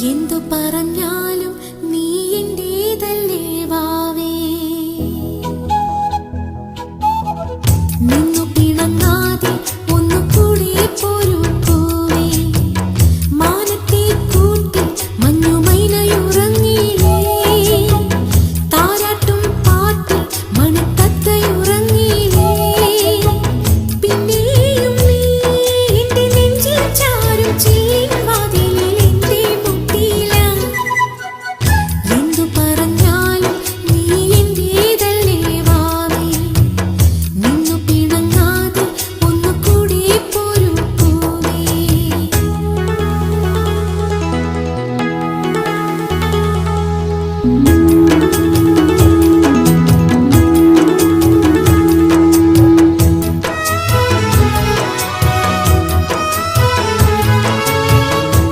എന്തു പറഞ്ഞാലും